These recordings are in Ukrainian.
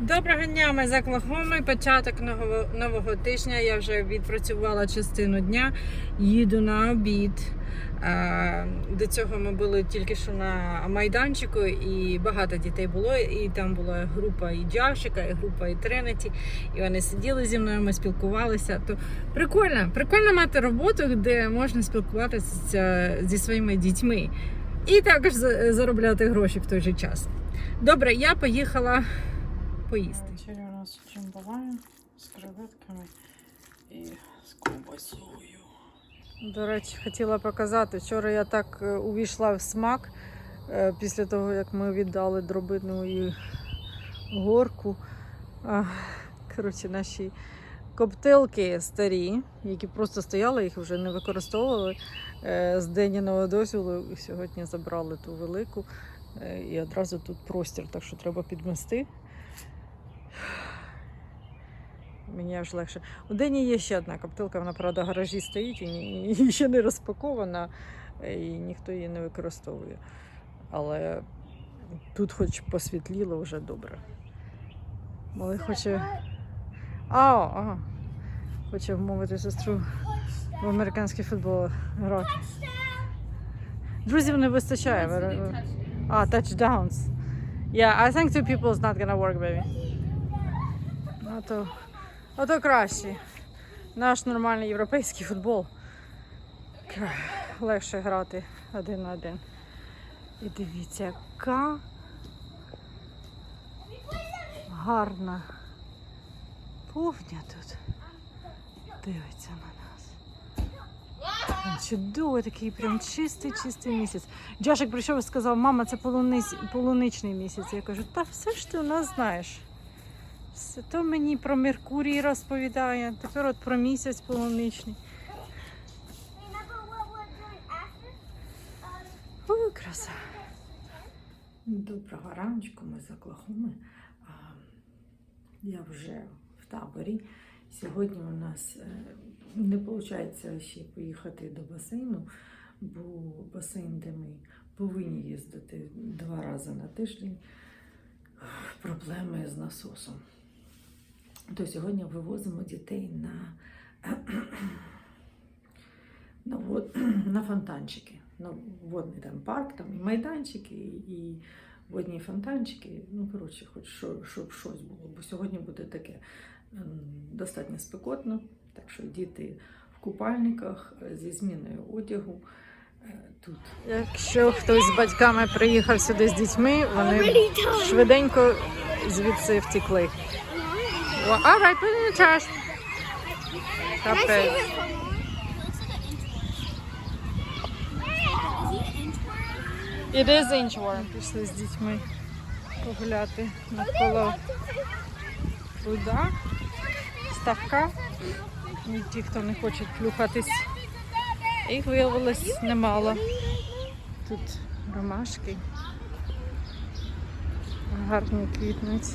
Доброго дня, ми з Оклахоми. Початок нового, нового тижня. Я вже відпрацювала частину дня. Їду на обід. До цього ми були тільки що на майданчику, і багато дітей було. І там була група і Джавчика, і група і Тринеті. І вони сиділи зі мною, ми спілкувалися. То прикольно, прикольно мати роботу, де можна спілкуватися зі своїми дітьми. І також заробляти гроші в той же час. Добре, я поїхала поїсти. Ввечері у нас джамбалая з креветками і з ковбасою. До речі, хотіла показати. Вчора я так е, увійшла в смак е, після того, як ми віддали дробину і горку. Коротше, наші коптилки старі, які просто стояли, їх вже не використовували е, з Деніного дозволу. Сьогодні забрали ту велику. І одразу тут простір, так що треба підмести. Мені аж легше. У Дені є ще одна коптилка, вона, правда, в гаражі стоїть і, ще не розпакована, і ніхто її не використовує. Але тут хоч посвітліло вже добре. Малий хоче. А, а, хоче вмовити сестру в американський футбол грати. Друзів не вистачає. ви- ви- А, touchdowns. Yeah, I think two people is not gonna work, baby. А то краще. Наш нормальний європейський футбол. Легше грати один на один. І дивіться, яка гарна повня тут. Дивиться на нас. Чудовий такий, прям чистий, чистий місяць. Джашик прийшов і сказав, мама, це полуниць, полуничний місяць. Я кажу, та все ж ти у нас знаєш. Все то мені про Меркурій розповідає, тепер от про місяць полуничний. Ой, краса. Доброго раночку, ми з Оклахоми. Я вже в таборі. Сьогодні у нас е, не виходить ще поїхати до басейну, бо басейн, де ми повинні їздити два рази на тиждень, проблеми з насосом. То сьогодні вивозимо дітей на, на, вод, на фонтанчики. На водний там парк, там і майданчики, і водні фонтанчики. Ну, коротше, хоч що, щоб щось було. Бо сьогодні буде таке ем, достатньо спекотно. Так що діти в купальниках е, зі зміною одягу. е, Тут. Якщо хтось з батьками приїхав сюди з дітьми, вони швиденько звідси втекли. Well, all right, put it in the trash. Капець. It is inchworm. Пішли з дітьми погуляти навколо пруда, ставка. І ті, хто не хочуть плюхатись. Їх виявилось немало. Тут ромашки. Гарні квітнуть.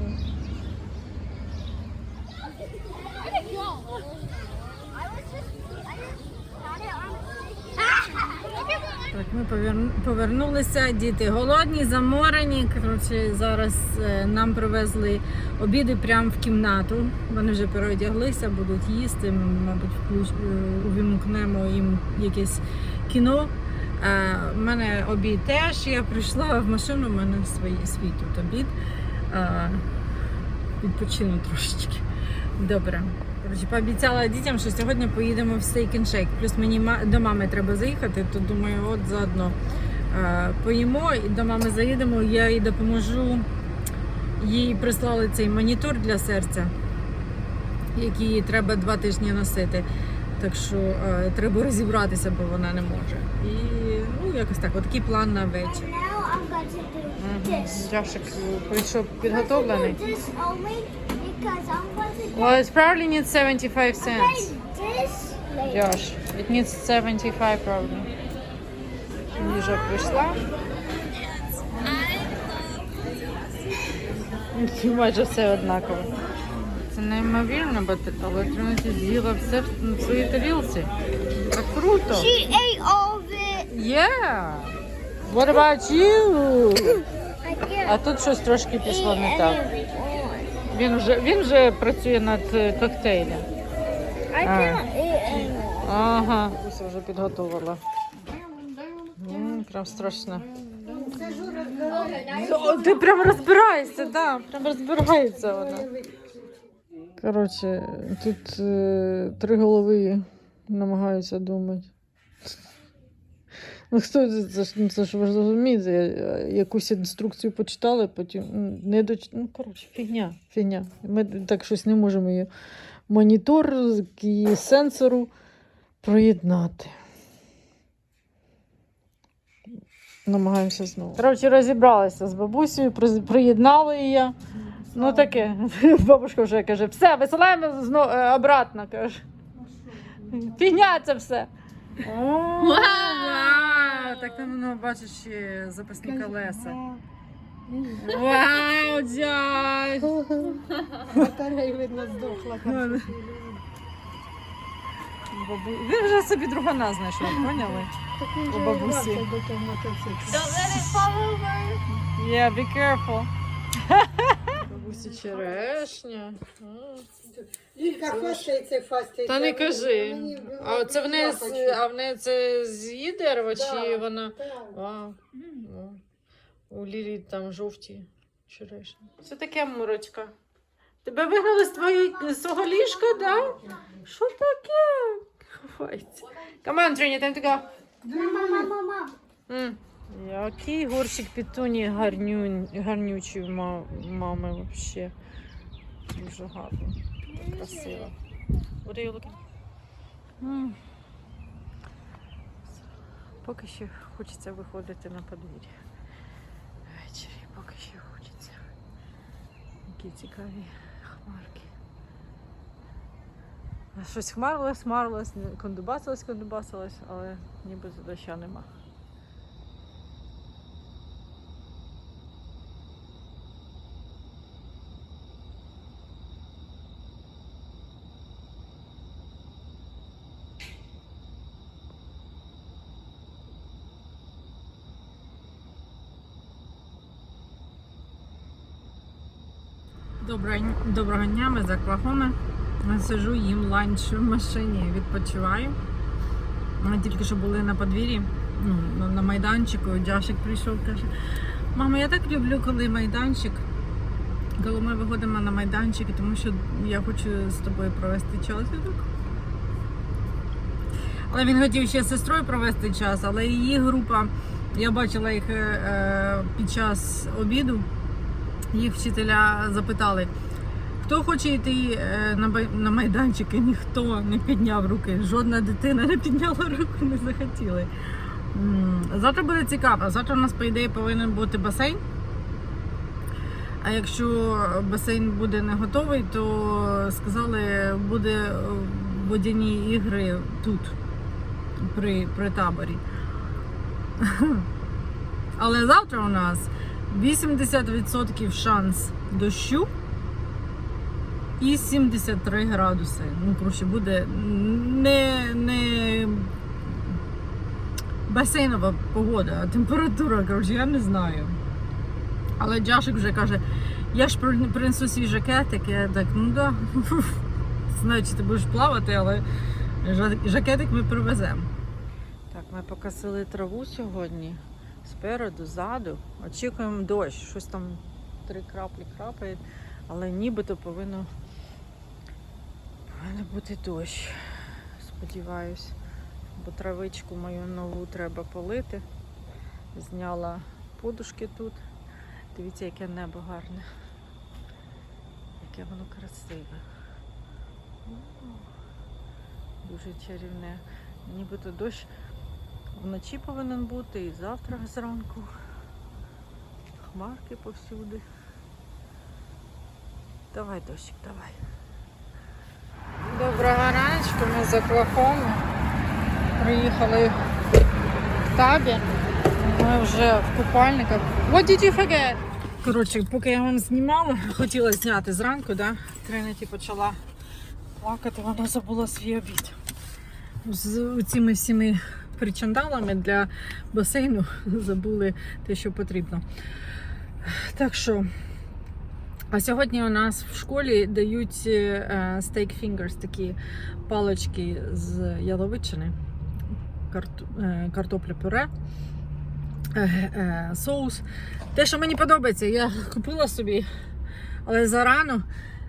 М, Так, ми повернулися, діти голодні, заморені. Коротше, зараз е, нам привезли обіди прямо в кімнату. Вони вже переодяглися, будуть їсти. Ми, мабуть, е, увімкнемо їм якесь кіно. Е, У мене обід теж. Я прийшла в машину, у мене свій, свій тут обід. Відпочину трошечки. Добре. Коротше, пообіцяла дітям, що сьогодні поїдемо в Steak and Shake. Плюс мені до мами треба заїхати, то думаю, от заодно е, поїмо і до мами заїдемо. Я їй допоможу. Їй прислали цей монітор для серця, який їй треба два тижні носити. Так що е, треба розібратися, бо вона не може. І ну, якось так, от такий план на вечір. Джашик прийшов підготовлений. Well, it probably needs 75 cents. Josh, it needs 75 probably. Їжа прийшла. Майже все однаково. Це неймовірно, бо але Тринity з'їла все в своїй тарілці. Так круто. She ate all of it. Yeah. What about you? А тут щось трошки пішло не так. it all. Він вже він вже працює над е, коктейлем. It. Ага. Уся вже підготувала. М, Прям страшно. О, Ти прям розбираєшся, да, прям розбирається вона. Коротше, тут е, три голови намагаються думати. Ну, хто це, це, ж- ну, це ж ви розумієте, якусь інструкцію почитали, потім не доч... Ну, коротше, фігня, фігня. Ми так щось не можемо її монітор к її сенсору проєднати. Намагаємося знову. Коротше, розібралися з бабусею, приєднали її. Ну таке. Бабушка вже каже, все, висилаємо знову е, обратно. каже. Фігня це все. Вау! Так там воно бачиш ще запасні колеса. Вау, дядь! Батарея, видно, здохла. Бабу... Він вже собі другана знайшов, поняли? У бабусі. Don't let it fall over. Yeah, be careful. Бабусі черешня. Лілька хвастається, хвастається. Та не кажи. Мені А це в неї, з- а в неї це з її дерева, чи Да, вона. так. Ну, У Лілі там жовті черешні. Що таке, Мурочка? Тебе вигнали з твоєї свого ліжка, да? Що таке? Ховається. Come on, Trini, time to go. Mama, mama, mama. М. Який горщик пітуні гарню, гарнючий ма- мами вообще. Дуже гарно. Красиво. What are you looking? М. Поки ще хочеться виходити на подвір'я. Ввечері поки ще хочеться. Які цікаві хмарки. Щось хмарилось, хмарилось, кондубасилось, кондубасилось, але ніби доща нема. Доброго, дня, ми з Оклахоми. Сижу, їм ланч в машині, відпочиваю. Ми тільки що були на подвір'ї, ну, на- майданчику. Джашик прийшов, каже: Мама, я так люблю, коли майданчик. Коли ми виходимо на майданчик, тому що я хочу з тобою провести час. Але він хотів ще з сестрою провести час, але її група, я бачила їх е, е, під час обіду їх вчителя запитали, хто хоче йти е, на, бай- на майданчик, і ніхто не підняв руки. Жодна дитина не підняла руку, не захотіли. Завтра буде цікаво. Завтра у нас, по ідеї, повинен бути басейн. А якщо басейн буде не готовий, то сказали, буде водяні ігри тут, при, при таборі. Але завтра у нас 80% шанс дощу і 73 градуси. Ну, коротше, буде не, не басейнова погода, а температура, коротше, я не знаю. Але Джашик вже каже, я ж принесу свій жакетик, я так, ну да. Знаю, чи ти будеш плавати, але жакетик ми привеземо. Так, ми покосили траву сьогодні. Спереду, ззаду. Очікуємо дощ. Щось там три краплі крапає, але нібито повинно, повинно бути дощ. Сподіваюсь. Бо травичку мою нову треба полити. Зняла подушки тут. Дивіться, яке небо гарне. Яке воно красиве. Дуже чарівне. Нібито дощ вночі повинен бути і завтра зранку. Хмарки повсюди. Давай, дощик, давай. Доброго раночку, ми з Оклахоми. Приїхали в табір. Ми вже в купальниках. What did you forget? Коротше, поки я вам знімала, хотіла зняти зранку, да? Тринеті почала плакати, вона забула свій обід. З цими всіми причандалами для басейну забули те, що потрібно. Так що, а сьогодні у нас в школі дають е, steak fingers, такі палички з яловичини, е, картопля пюре, е, соус. Те, що мені подобається, я купила собі, але зарано.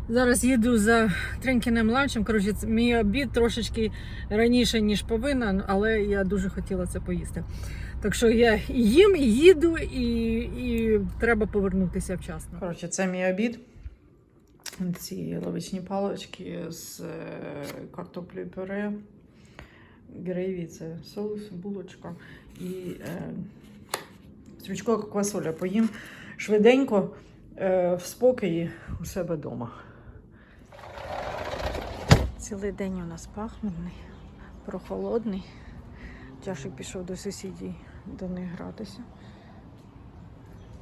Зараз їду за тренкіним ланчем. Коротше, мій обід трошечки раніше, ніж повинна, але я дуже хотіла це поїсти. Так що я їм, їду, і, і треба повернутися вчасно. Коротше, це мій обід. Ці лавичні палички з е, картоплею пюре, грейві, це соус, булочка і е, стручкова квасоля. Поїм швиденько е, в спокої у себе вдома. Цілий день у нас пахмурний, прохолодний. Тяшик пішов до сусідів до них гратися.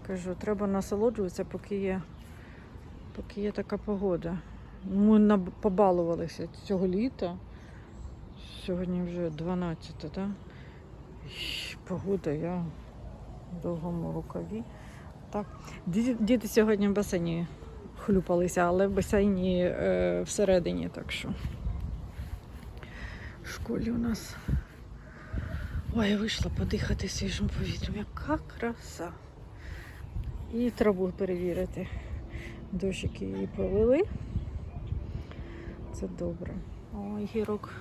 Кажу, треба насолоджуватися, поки є, поки є така погода. Ми побалувалися цього літа. Сьогодні вже 12, так? Да? Погода, я в довгому рукаві. Так. Діти сьогодні в басейні хлюпалися, але в басейні е, всередині, так що. В школі у нас. Ой, я вийшла подихати свіжим повітрям. Яка краса. І траву перевірити. Дощики її полили. Це добре. Ой, гірок.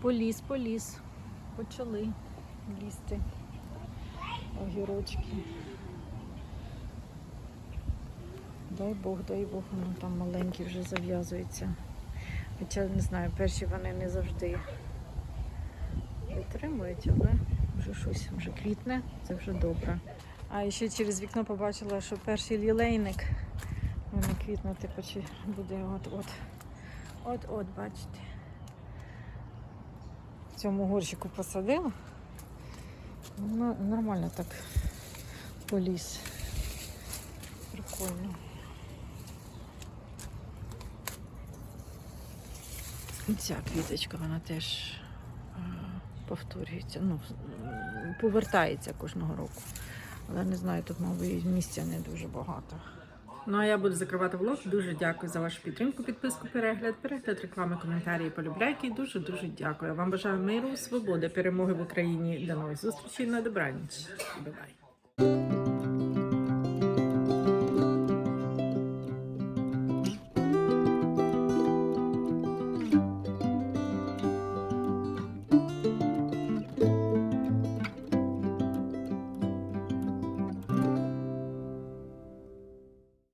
Поліз, поліз. Почали лізти. Огірочки. Дай Бог, дай Бог, воно там маленькі вже зав'язується. Хоча не знаю, перші вони не завжди витримують, але вже щось вже квітне, це вже добре. А ще через вікно побачила, що перший лілейник вони квітнути почи буде от-от. От-от, бачите. В цьому горщику посадила. Ну, нормально так поліз. Прикольно. Ця квіточка, вона теж е, повторюється, ну, повертається кожного року. Але не знаю, тут, мабуть, місця не дуже багато. Ну а я буду закривати влог. Дуже дякую за вашу підтримку, підписку, перегляд, перегляд, реклами, коментарі, і полюбляйки. Дуже дуже дякую. Вам бажаю миру, свободи, перемоги в Україні. До нових зустрічей на добраніч. Бувай.